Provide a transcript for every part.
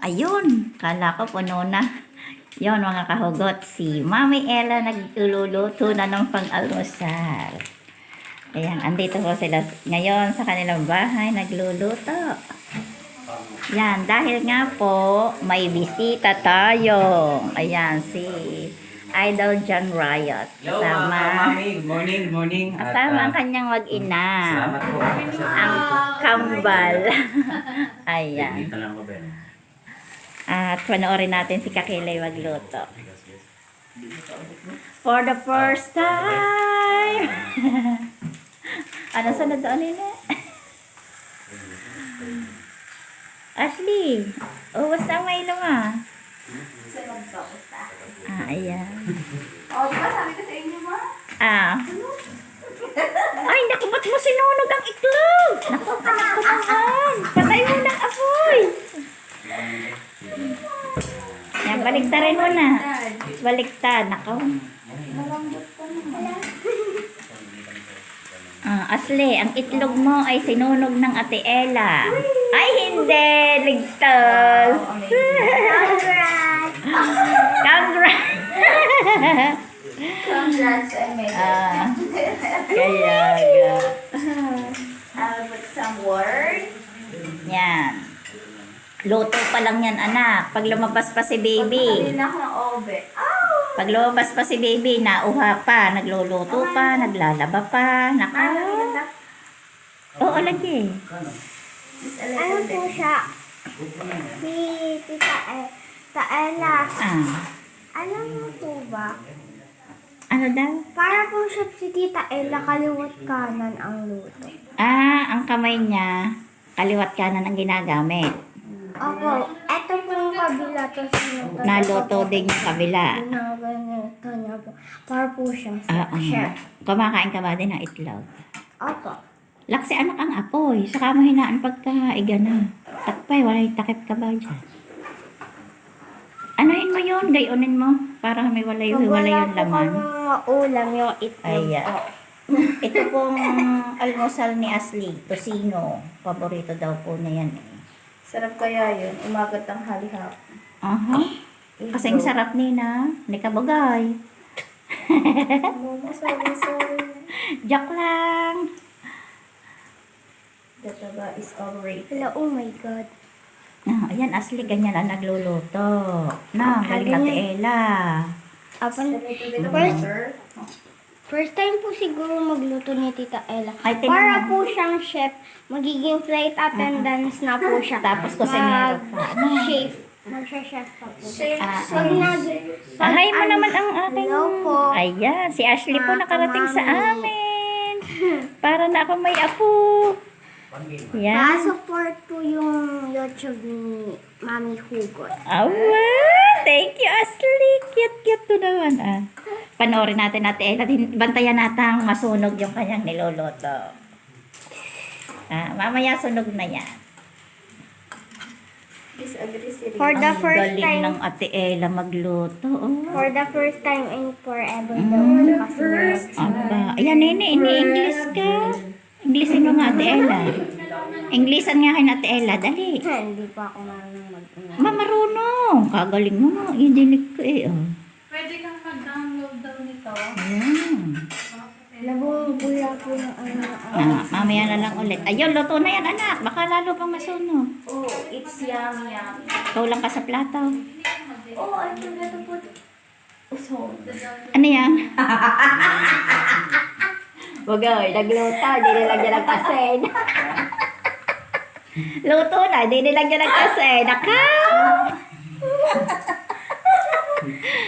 ayun, kala ko puno na. Yon mga kahugot, si Mami Ella nagluluto na ng pang-almusal. Ayan, andito po sila ngayon sa kanilang bahay, nagluluto. Yan, dahil nga po, may bisita tayo. Ayan, si Idol John Riot. Hello, Kasama, mami. Good morning, good morning. At, kasama ang ah, kanyang mag-ina. Salamat po. Ang kambal. Ayan. Dito lang ko, Ben. At panoorin natin si Kakilay magluto. For the first time! ano sunod doon nila? Ashley! Oh, basta may luma. Ah, ayan. O, di ba sabi ko sa inyo, ma? Ah. Ay, naku, ba't mo sinunog ang itlog? Naku, anak ko naman. Patay mo ng apoy. Yan, baliktarin mo na. Baliktad, naman. Ah, Asli, ang itlog mo ay sinunog ng Ate Ella. Ay, hindi. Ligtas. Luto pa lang yan, anak. Pag lumabas pa si baby. Ako ng! Pag lumabas pa si baby, nauha pa, nagluluto pa, naglalaba pa. Naka. ganda. Oo, lagi. Ano po bit. siya? Si Tita e, Ta Ella. Ah, Alam mo po ba? ano daw? Para po siya si Tita Ella, kaliwat kanan ang luto. Ah, ang kamay niya, kaliwat kanan ang ginagamit. Opo, eto po yung kabila to sinunod. Naluto din yung kabila. Ginaganito niya po. Para po siyang Ah, ah. chef. Kumakain ka ba din ng itlog? Opo. Laksi anak ang apoy. Saka mo hinaan pagka igana. Takpay, wala yung takip ka ba dyan? Anuhin mo yun, gayunin mo. Para may wala yung, Pag wala wala yung po laman. kami mga ulam, yung itlog Ayan. po. Ito pong almusal ni Ashley, tosino. Paborito daw po niya yan eh. Sarap kaya yun. Umagat ang halihap. Aha. Kasing sarap nina. Ni kabagay. Mama, sorry, sorry. Joke lang. The taba is overrated. Hello, oh my God. Ah, ayan, Ashley, ganyan ang nagluluto. Na, galing na. Ella. Apan, A little bit of First-. First time po siguro magluto ni Tita Ella. Ay, tingnan Para mo. po siyang chef, magiging flight attendance na po siya. Tapos kusinero pa. Chef. Magsha-chef pa po. Ah, Pag shake. nag... Ah, hi mo naman ang aking... Hello po. Ayan, si Ashley po Mga nakarating sa kamami. amin. Para na ako may apo. Yan. Na-support po yung YouTube ni Mami Hugot. Awa! Thank you, Ashley. Cute-cute to naman, ah. Panoorin natin natin. Ella, din, bantayan natin masunog yung kanyang niluluto. Ah, mamaya sunog na yan. For the Ang first galing time, ng ate Ella magluto. Oh. for the first time in forever Mm. daw kasi First. Aba. Ayan, nene. Ini-English ka. Englishin mo nga, ate Ella. Englishan nga kay ate Ella. Dali. Hindi pa ako marunong mag Mamarunong. Kagaling mo nga. Idilig ko eh. Oh. Pwede kang mag-download daw nito. Ayan. Nabubula po yung ano. Ah, mamaya na lang ulit. Ayun, luto na yan, anak. Baka lalo pang masunog. Oh, it's yummy, yummy. Ikaw lang ka sa plato. Oh, I forgot to put usod. Ano yan? Wag ay, nagluto. Hindi nilagyan ng asin. Luto na, hindi nilagyan ng asin. Naka!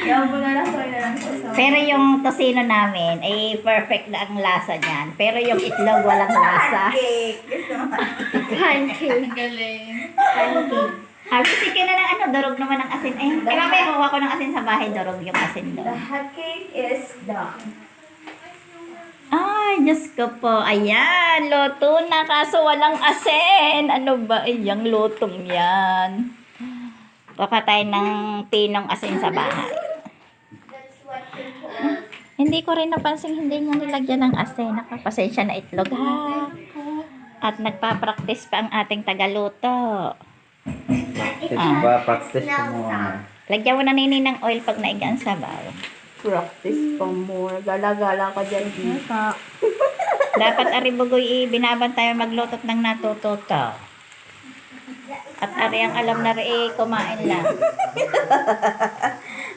Yaw mo na lang, try na lang siya sa... Pero yung tosino namin, ay perfect na ang lasa niyan. Pero yung itlog, walang lasa. Cake. Gusto mo? Pancake. Galing. Pancake. Habi, sige na lang ano, durog naman ang asin. Eh, eh mamaya kuha ko ng asin sa bahay, durog yung asin The doon. hot cake is done. Diyos ko po. Ayan, luto na kaso walang asin. Ano ba iyang lutong yan? Papatay ng pinong asin sa bahay. Hindi ko rin napansin hindi niya nilagyan ng asin. Nakapasensya na itlog ha. At nagpa-practice pa ang ating tagaluto. Practice Ah. ba? Practice ko muna. Lagyan mo na nini ng oil pag naigaan sa sabaw. Practice pa more. Gala-gala ka dyan. Ito. Dapat aribugoy i binabantayan maglutot ng natututo. At ari ang alam na rin eh, kumain lang.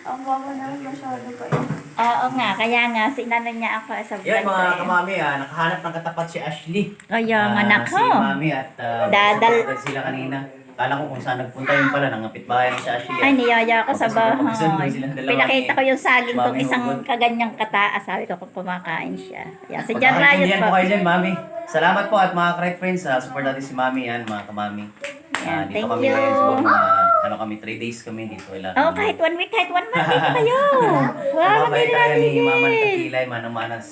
Ang baba naman masyado pa yun. Oo nga, kaya nga, sinano niya ako sa Yan vlog ko mga eh. kamami ah, nakahanap ng katapat si Ashley. Kaya nga, Ah, nako. Si mami at uh, Dadal- sila kanina. Kala ko kung saan nagpunta yun pala, nangapit bahay ni si Ashley. Ay, niyaya ako sa bahay. Pinakita ni ko yung saging kong isang Hugot. kaganyang kataas. Sabi ko kung kumakain siya. Yan, si John Riot Pagkakaintindihan po. po kayo dyan, mami. Salamat po at mga correct friends, uh, support natin si mami yan, mga kamami. Yan, dito thank kami you. ngayon siguro mga, ano kami, 3 days kami dito. Wala Oh, kahit one week, kahit one month, dito kayo. Wow, Mabait talaga ni mama ni Kakilay, manang-manas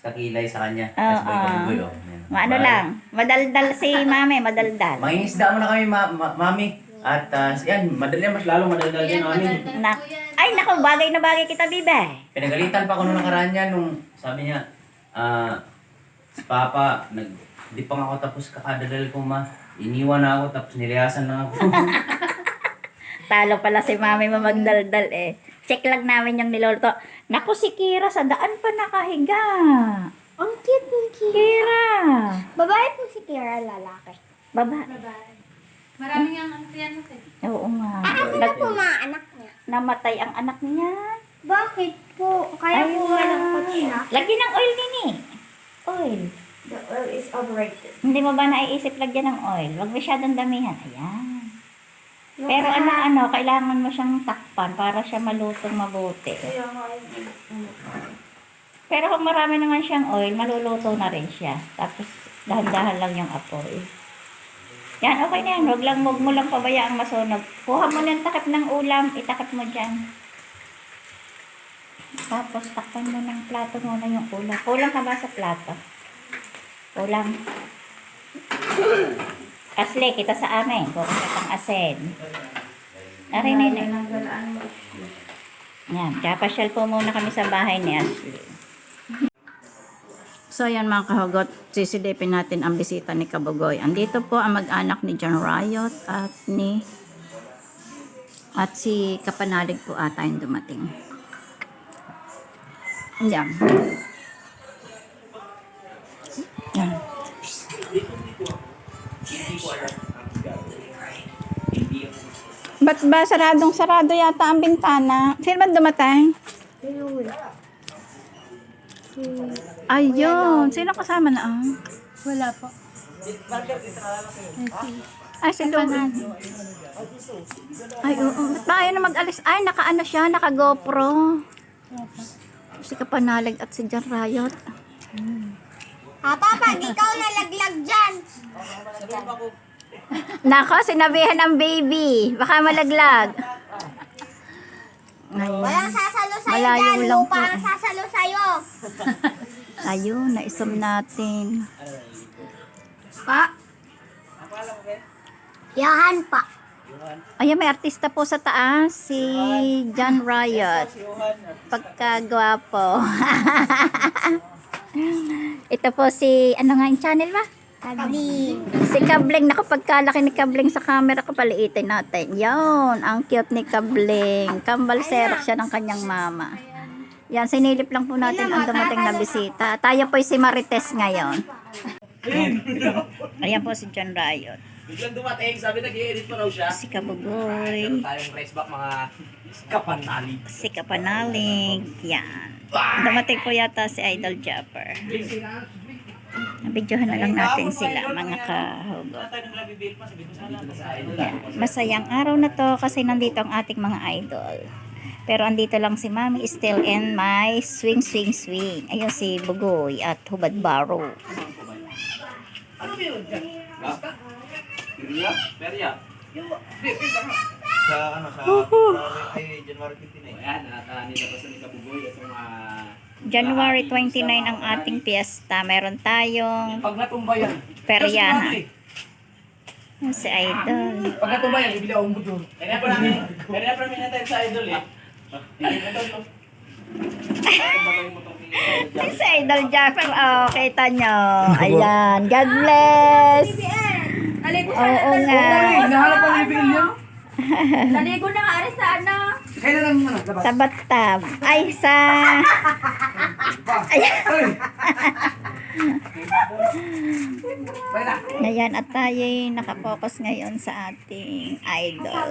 Kakilay sa kanya. Oo. Tapos boy kabugoy, oh. Yan. Ano Bye. lang, madaldal si mami, madaldal. Mangingisda mo na kami, ma- ma- mami. At uh, yan, madali mas lalo madaldal din mami. Na, ay, naku, bagay na bagay kita, bibe. Pinagalitan pa ko nung nakaraan niya nung sabi niya, ah, si Papa, nag, di pa nga ako tapos kakadadal ko ma. Iniwan na ako tapos nilihasan na ako. Talo pala si mami mo magdaldal eh. Check lang namin yung niluluto. Naku, si Kira sa daan pa nakahiga. Ang cute ni Kira. Kira. Babae po si Kira, lalaki. Baba. Maraming ang mo eh. Oo nga. Ah, ako na po mga anak niya. Namatay ang anak niya. Bakit po? Kaya Ay, po malangkot siya. Lagyan ng oil nini. Oil. The oil is overrated. Hindi mo ba naiisip lagyan ng oil? Huwag masyadong damihan. Ayan. Pero ano, ano, kailangan mo siyang takpan para siya malutong mabuti. Kaya nga, ano, Pero kung marami naman siyang oil, maluluto na rin siya. Tapos, dahan-dahan lang yung apoy. Yan, okay na yan. Huwag lang, huwag mo lang pabayaang masunog. Kuha mo ng takip ng ulam, itakip mo dyan. Tapos, takpan mo ng plato muna yung ulam. Kulang ka ba sa plato? Kulang. Asle, kita sa amin. Kung pang asin. Aray na yun. Yan, kapasyal po muna kami sa bahay ni Ashley. So yan mga kahugot, sisilipin natin ang bisita ni Kabugoy. Andito po ang mag-anak ni John Riot at ni at si Kapanalig po ata yung dumating. Yan. Yan. Ba't ba saradong sarado yata ang bintana? Sino ba dumatay? Ayun. Sino kasama na ah? Wala po. Ay, si Luna. Ay, oo. Ba't ba ayaw na mag-alis? Ay, naka-ano siya, naka-GoPro. Si Kapanalig at si John Riot. Ah, Papa, di ka nalaglag dyan. Nako, sinabihan ng baby. Baka malaglag. Ayun. Walang sasalo sa'yo Malayo dyan. lang Lupa po. ang sasalo sa'yo. Ayun, naisum natin. Pa? Yahan pa. Ayun, may artista po sa taas. Si John Riot. Pagkagwapo. Ito po si, ano nga yung channel ba? Kabli. Si Kabling, naku, pagkalaki ni Kabling sa camera ko, paliitin natin. Yon, ang cute ni Kabling. Kambal serok siya ng kanyang mama. Yan, sinilip lang po natin ang dumating na bisita. Tayo po si Marites ngayon. Ayan po si John Riot. Biglang dumating, sabi nag-i-edit pa raw siya. Si Kabugoy. Meron tayong race back mga kapanalig. Si Kapanalig. Yan. Dumating po yata si Idol Japper. Nabidyohan na lang natin sila, mga pa, sa idol. Yan. Masayang araw na to kasi nandito ang ating mga idol. Pero andito lang si Mami still in my swing, swing, swing. Ayun si Bugoy at Hubad Baro. Ano dyan? Perya? Perya? sa ano sa ay January 15 eh. Ayan, at uh, nilabas na ni Kabuboy itong uh, January 29 ang ating fiesta. Meron tayong pag natumba yan. peryahan. Yan Si Idol. Pag natumba yan, bibili akong motor. Kaya pa namin, kaya pa namin natin sa idol eh. Na Idol. Si Idol Jaffer. Oh, kita nyo. Ayan. God bless. Oo nga. Hinahanap pa ni Bill niya? Naligo na nga rin sa ano. Kailan lang ano, labas? Sa bathtub. Ay, sa... Wala. Ngayon, at tayo nakapokus ngayon sa ating idol.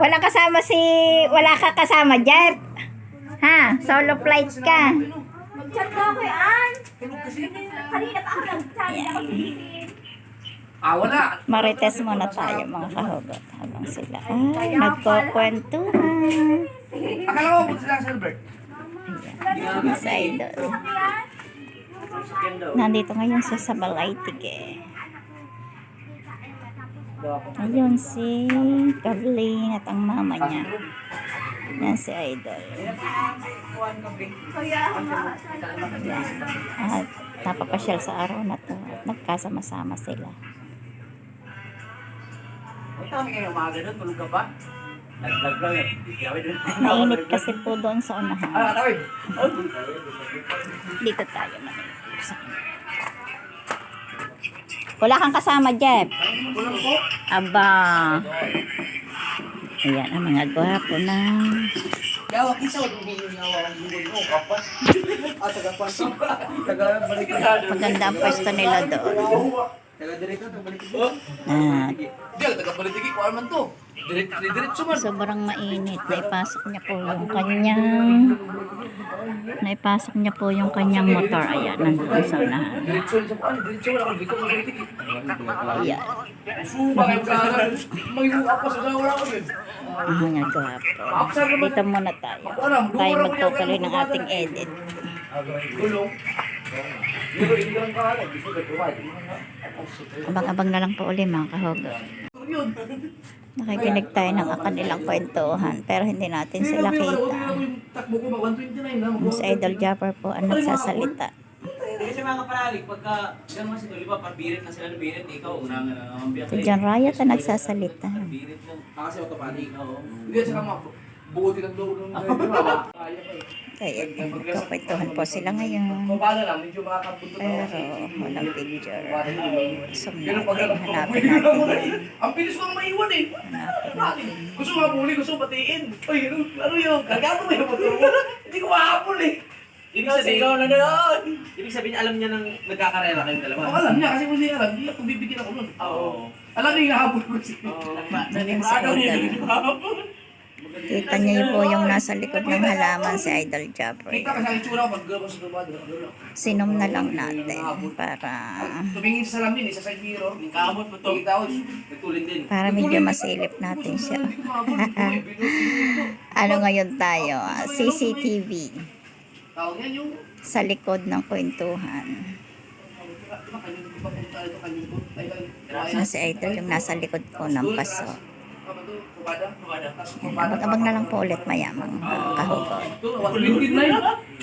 Wala kasama si... Wala ka kasama, Jeff. Ha? Solo flight ka. Mag-chat ka kay Ann. Kanina pa ako nag-chat. Ah, wala. Marites muna tayo mga kahugot habang sila ay nagkukwentuhan. Akala ko punta sila sa Albert. Ayan, sa idol. Nandito ngayon sa Balaitig eh. Ayun si Kathleen at ang mama niya. Yan si Idol. Yan. At napapasyal sa araw na to. At nagkasama-sama sila. Kami kayo umaga doon. Tulog ka pa? Nag-vlog lang din. Mainit kasi po doon sa unahan. Ah, tawid. Dito tayo kanya. Wala kang kasama, Jeff. Aba. Ayan, ang mga gwapo na. Mo. Kapas. Ah. Maganda ang pwesto nila doon. Taga dirito, taga balik ka. At Diyan, taga balik ka. Kuha man to. Diretso, diretso man. sobrang mainit. Naipasok niya po yung kanyang naipasok niya po yung kanyang motor. Ayan, nandun sa unahan. Diretso sa kuan, diretso wala kang biko ka. Ayan, Suba kayo sa May ako sa wala ko yun. ang mga gwapo. Dito muna tayo. Tayo magtutuloy ng ating edit. Gulong. Abang-abang na lang po uli mga kahogo. Yun. Nakikinig tayo ng kanilang kwentuhan pero hindi natin sila kita. Takbo ko mag 129 na. Ang sa Idol Japper po ang nagsasalita. Kasi mga kaparalig, pagka gano'n kasi di ba, parbirit na sila ng birit, ikaw, una nga na naman biyak. Si John Riot ang nagsasalita. Birit lang. Kasi automatic. Oo. Hindi, saka mga buti ng loob ng driver. Kaya. Kaya nagkakwentuhan po sila ngayon. Pero walang picture. Pero natin. Hanapin natin. Ang bilis ko nang maiwan eh. Gusto nga muli, gusto batiin. Ay, ano, ano yun? Kagato mo yung motor mo. Hindi ko mahabol eh. Ibig sabihin, ikaw na doon! Ibig sabihin, alam niya nang nagkakarera kayong dalawa. Ang alam niya, kasi kung hindi alam, hindi ako bibigyan ako nun. Oo. Alam niya yung habol ko siya. Oo. Yan si Idol. Kita niyo po yung nasa likod ng halaman si Idol lumad. Sinom na lang natin para Tumingin sa salamin, sa mirror. Yung kamot mo to. Ko. Din. para medyo masilip natin siya. Ano ngayon tayo? ah, CCTV sa likod ng kwentuhan. Na si Idol yung nasa likod po ng paso. Abang-abang na lang po ulit mayamang uh. Ito, 129.